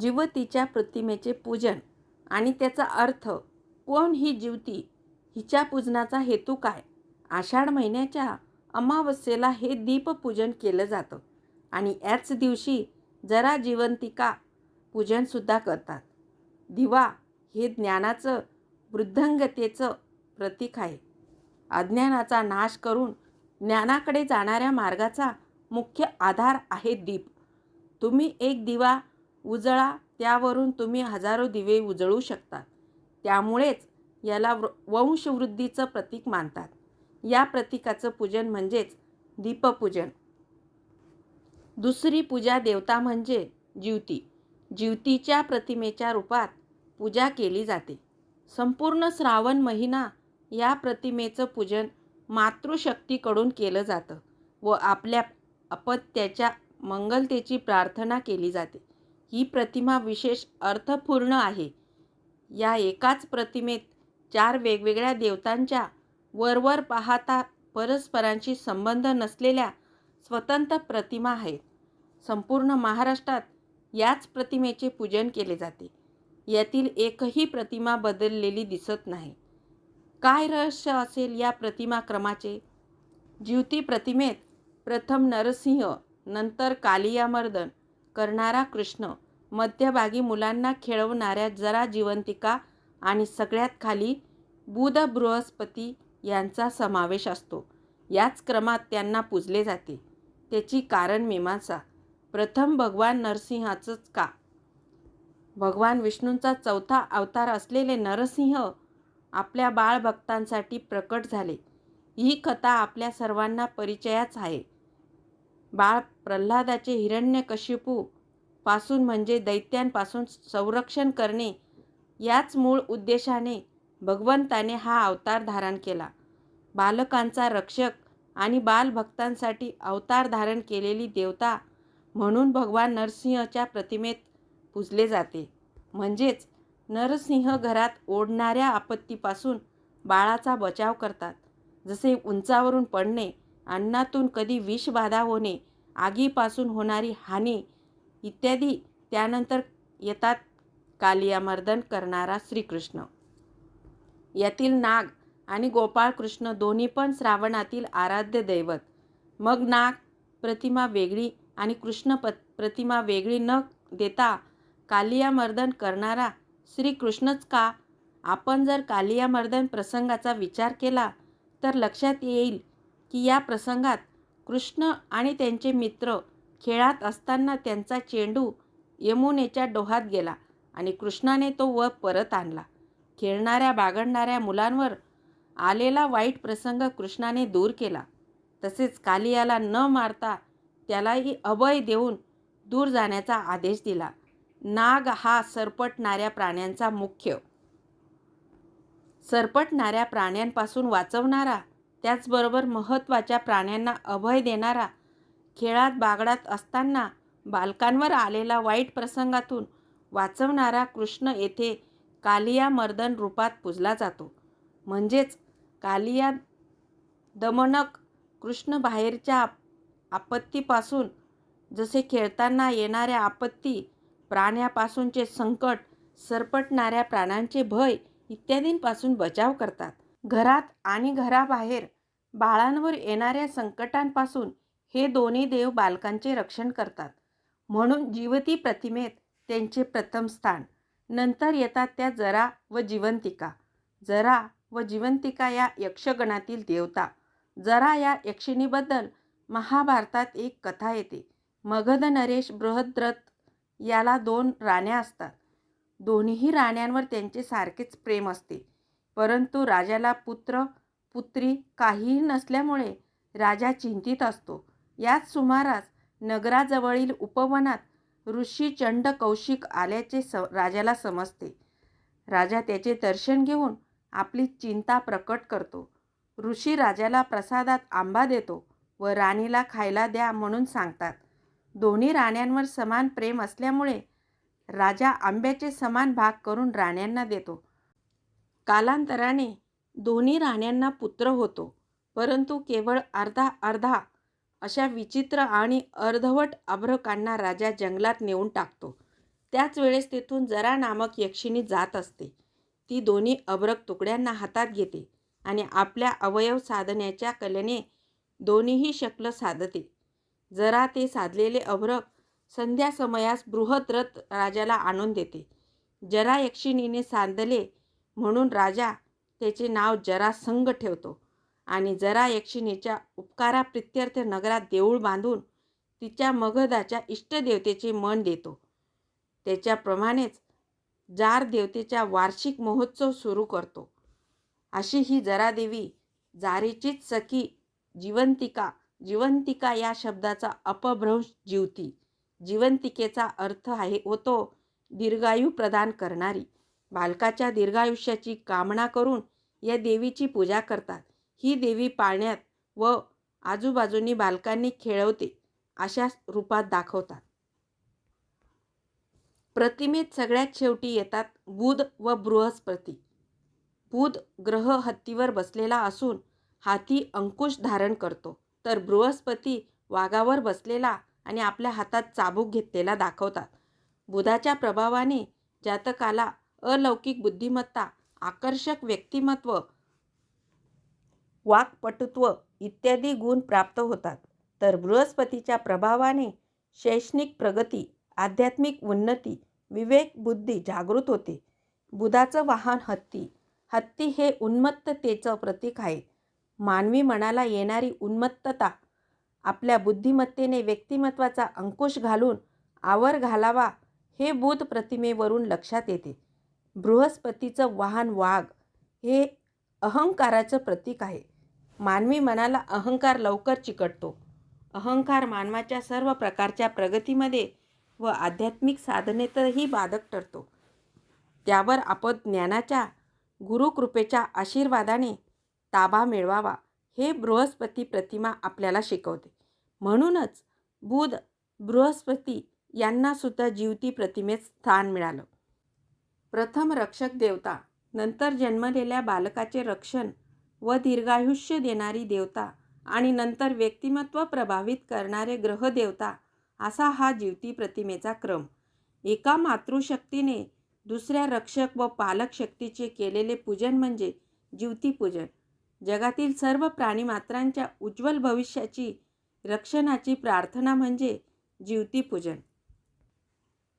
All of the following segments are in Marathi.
जिवतीच्या प्रतिमेचे पूजन. आणि त्याचा अर्थ कोण ही जिवती हिच्या पूजनाचा हेतू काय? आषाढ महिन्याच्या अमावस्येला हे दीपपूजन केलं जातं. आणि याच दिवशी जरा जिवंतिका पूजनसुद्धा करतात. दिवा हे ज्ञानाचं वृद्धंगतेचं प्रतीक आहे. अज्ञानाचा नाश करून ज्ञानाकडे जाणाऱ्या मार्गाचा मुख्य आधार आहे दीप. तुम्ही एक दिवा उजळा त्यावरून तुम्ही हजारो दिवे उजळू शकता. त्यामुळेच याला वंशवृद्धीचं प्रतीक मानतात. या प्रतीकाचं पूजन म्हणजेच दीपपूजन. दुसरी पूजा देवता म्हणजे ज्युती. ज्युतीच्या प्रतिमेच्या रूपात पूजा केली जाते. संपूर्ण श्रावण महिना या प्रतिमेचं पूजन मातृशक्तीकडून केलं जातं व आपल्या अपत्याच्या मंगलतेची प्रार्थना केली जाते. ही प्रतिमा विशेष अर्थपूर्ण आहे. या एकाच प्रतिमेत चार वेगवेगळ्या देवतांच्या वरवर पाहता परस्परांशी संबंध नसलेल्या स्वतंत्र प्रतिमा आहेत. संपूर्ण महाराष्ट्रात याच प्रतिमेचे पूजन केले जाते. यातील एकही प्रतिमा बदललेली दिसत नाही. काय रहस्य असेल या प्रतिमा क्रमाचे? ज्युती प्रतिमेत प्रथम नरसिंह नंतर कालियामर्दन करणारा कृष्ण मध्यभागी मुलांना खेळवणाऱ्या जरा जिवंतिका आणि सगळ्यात खाली बुध बृहस्पती यांचा समावेश असतो. याच क्रमात त्यांना पूजले जाते. त्याची कारण मीमांसा. प्रथम भगवान नरसिंहाचंच का? भगवान विष्णूंचा चौथा अवतार असलेले नरसिंह आपल्या बाळभक्तांसाठी प्रकट झाले. ही कथा आपल्या सर्वांना परिचयाच आहे. बाळ प्रल्हादाचे हिरण्यकशिपू पासून म्हणजे दैत्यांपासून संरक्षण करणे याच मूळ उद्देशाने भगवंताने हा अवतार धारण केला. बालकांचा रक्षक आणि बालभक्तांसाठी अवतार धारण केलेली देवता म्हणून भगवान नरसिंहच्या प्रतिमेत पूजले जाते. म्हणजेच नरसिंह घरात ओढणाऱ्या आपत्तीपासून बाळाचा बचाव करतात. जसे उंचावरून पडणे अन्नातून कधी विषबाधा होणे आगीपासून होणारी हानी इत्यादी त्यानंतर येतात कालियामर्दन करणारा श्रीकृष्ण. यातील नाग आणि गोपाळकृष्ण दोन्ही पण श्रावणातील आराध्य दैवत. मग नाग प्रतिमा वेगळी आणि कृष्ण प प्रतिमा वेगळी न देता कालियामर्दन करणारा श्रीकृष्णच का? आपण जर कालियामर्दन प्रसंगाचा विचार केला तर लक्षात येईल की या प्रसंगात कृष्ण आणि त्यांचे मित्र खेळात असताना त्यांचा चेंडू यमुनेच्या डोहात गेला आणि कृष्णाने तो व परत आणला. खेळणाऱ्या बागडणाऱ्या मुलांवर आलेला वाईट प्रसंग कृष्णाने दूर केला. तसेच कालियाला न मारता त्यालाही अभय देऊन दूर जाण्याचा आदेश दिला. नाग हा सरपटणाऱ्या प्राण्यांचा मुख्य. सरपटणाऱ्या प्राण्यांपासून वाचवणारा त्याचबरोबर महत्त्वाच्या प्राण्यांना अभय देणारा खेळात बागडात असताना बालकांवर आलेला वाईट प्रसंगातून वाचवणारा कृष्ण येथे कालिया मर्दन रूपात पूजला जातो. म्हणजेच कालिया दमनक कृष्ण बाहेरच्या आपत्तीपासून जसे खेळताना येणाऱ्या आपत्ती प्राण्यापासूनचे संकट सरपटणाऱ्या प्राण्यांचे भय इत्यादींपासून बचाव करतात. घरात आणि घराबाहेर बाळांवर येणाऱ्या संकटांपासून हे दोन्ही देव बालकांचे रक्षण करतात. म्हणून जीवती प्रतिमेत त्यांचे प्रथम स्थान. नंतर येतात त्या जरा व जिवंतिका. जरा व जिवंतिका या यक्षगणातील देवता. जरा या यक्षिणीबद्दल महाभारतात एक कथा येते. मगध नरेश बृहद्रथ याला दोन राण्या असतात. दोन्ही राण्यांवर त्यांचे सारखेच प्रेम असते. परंतु राजाला पुत्र पुत्री काहीही नसल्यामुळे राजा चिंतित असतो. याच सुमारास नगराजवळील उपवनात ऋषी चंड कौशिक आल्याचे स राजाला समजते. राजा त्याचे दर्शन घेऊन आपली चिंता प्रकट करतो. ऋषी राजाला प्रसादात आंबा देतो व राणीला खायला द्या म्हणून सांगतात. दोन्ही राण्यांवर समान प्रेम असल्यामुळे राजा आंब्याचे समान भाग करून राण्यांना देतो. कालांतराने दोन्ही राण्यांना पुत्र होतो परंतु केवळ अर्धा अर्धा अशा विचित्र आणि अर्धवट अभ्रकांना राजा जंगलात नेऊन टाकतो. त्याच वेळेस तेथून जरा नामक यक्षिणी जात असते. ती दोन्ही अभ्रक तुकड्यांना हातात घेते आणि आपल्या अवयव साधण्याच्या कलेने दोन्हीही शक्ल साधते. जरा ते साधलेले अभ्रक संध्या समयास बृहद्रथ राजाला आणून देते. जरा यक्षिणीने सांधले म्हणून राजा त्याचे नाव जरासंग ठेवतो आणि जरा यक्षिणीच्या उपकाराप्रित्यर्थ नगरात देऊळ बांधून तिच्या मगधाच्या इष्टदेवतेचे मन देतो. त्याच्याप्रमाणेच जार देवतेचा वार्षिक महोत्सव सुरू करतो. अशी ही जरादेवी जारीचीच सखी जिवंतिका जिवंतिका या शब्दाचा अपभ्रंश जीवती. जिवंतिकेचा अर्थ आहे होतो दीर्घायू प्रदान करणारी. बालकाच्या दीर्घायुष्याची कामना करून या देवीची पूजा करतात. ही देवी पाळण्यात व आजूबाजूनी बालकांनी खेळवते अशा रूपात दाखवतात. प्रतिमेत सगळ्यात शेवटी येतात बुध व बृहस्पती. बुध ग्रह हत्तीवर बसलेला असून हाती अंकुश धारण करतो. तर बृहस्पती वाघावर बसलेला आणि आपल्या हातात चाबूक घेतलेला दाखवतात. बुधाच्या प्रभावाने जातकाला अलौकिक बुद्धिमत्ता आकर्षक व्यक्तिमत्व वाक्पटुत्व इत्यादी गुण प्राप्त होतात. तर बृहस्पतीच्या प्रभावाने शैक्षणिक प्रगती आध्यात्मिक उन्नती विवेक बुद्धी जागृत होते. बुधाचं वाहन हत्ती हत्ती हे उन्मत्ततेचं प्रतीक आहे. मानवी मनाला येणारी उन्मत्तता आपल्या बुद्धिमत्तेने व्यक्तिमत्वाचा अंकुश घालून आवर घालावा हे बुध प्रतिमेवरून लक्षात येते. बृहस्पतीचं वाहन वाघ हे अहंकाराचं प्रतीक आहे. मानवी मनाला अहंकार लवकर चिकटतो. अहंकार मानवाच्या सर्व प्रकारच्या प्रगतीमध्ये व आध्यात्मिक साधनेतही बाधक ठरतो. त्यावर आपण ज्ञानाच्या गुरुकृपेच्या आशीर्वादाने ताबा मिळवावा हे बृहस्पती प्रतिमा आपल्याला शिकवते. म्हणूनच बुध बृहस्पती यांनासुद्धा जीवती प्रतिमेत स्थान मिळालं. प्रथम रक्षक देवता नंतर जन्मलेल्या बालकाचे रक्षण व दीर्घायुष्य देणारी देवता आणि नंतर व्यक्तिमत्व प्रभावित करणारे ग्रहदेवता असा हा जीवती प्रतिमेचा क्रम. एका मातृशक्तीने दुसऱ्या रक्षक व पालक शक्तीचे केलेले पूजन म्हणजे जीवतीपूजन जगातील सर्व प्राणीमात्रांच्या उज्ज्वल भविष्याची रक्षणाची प्रार्थना म्हणजे जीवतीपूजन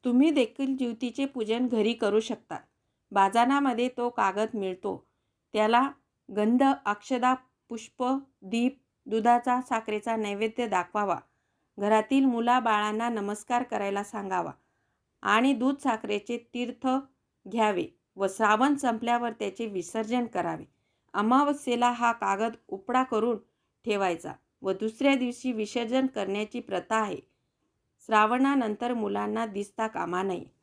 तुम्ही देखील ज्युतीचे पूजन घरी करू शकता. बाजारामध्ये तो कागद मिळतो. त्याला गंध अक्षदा पुष्प दीप दुधाचा साखरेचा नैवेद्य दाखवावा. घरातील मुलाबाळांना नमस्कार करायला सांगावा आणि दूध साखरेचे तीर्थ घ्यावे व श्रावण संपल्यावर त्याचे विसर्जन करावे. अमावस्येला हा कागद उपडा करून ठेवायचा व दुसऱ्या दिवशी विसर्जन करण्याची प्रथा आहे. श्रावणानंतर मुलांना दिसता कामा नये.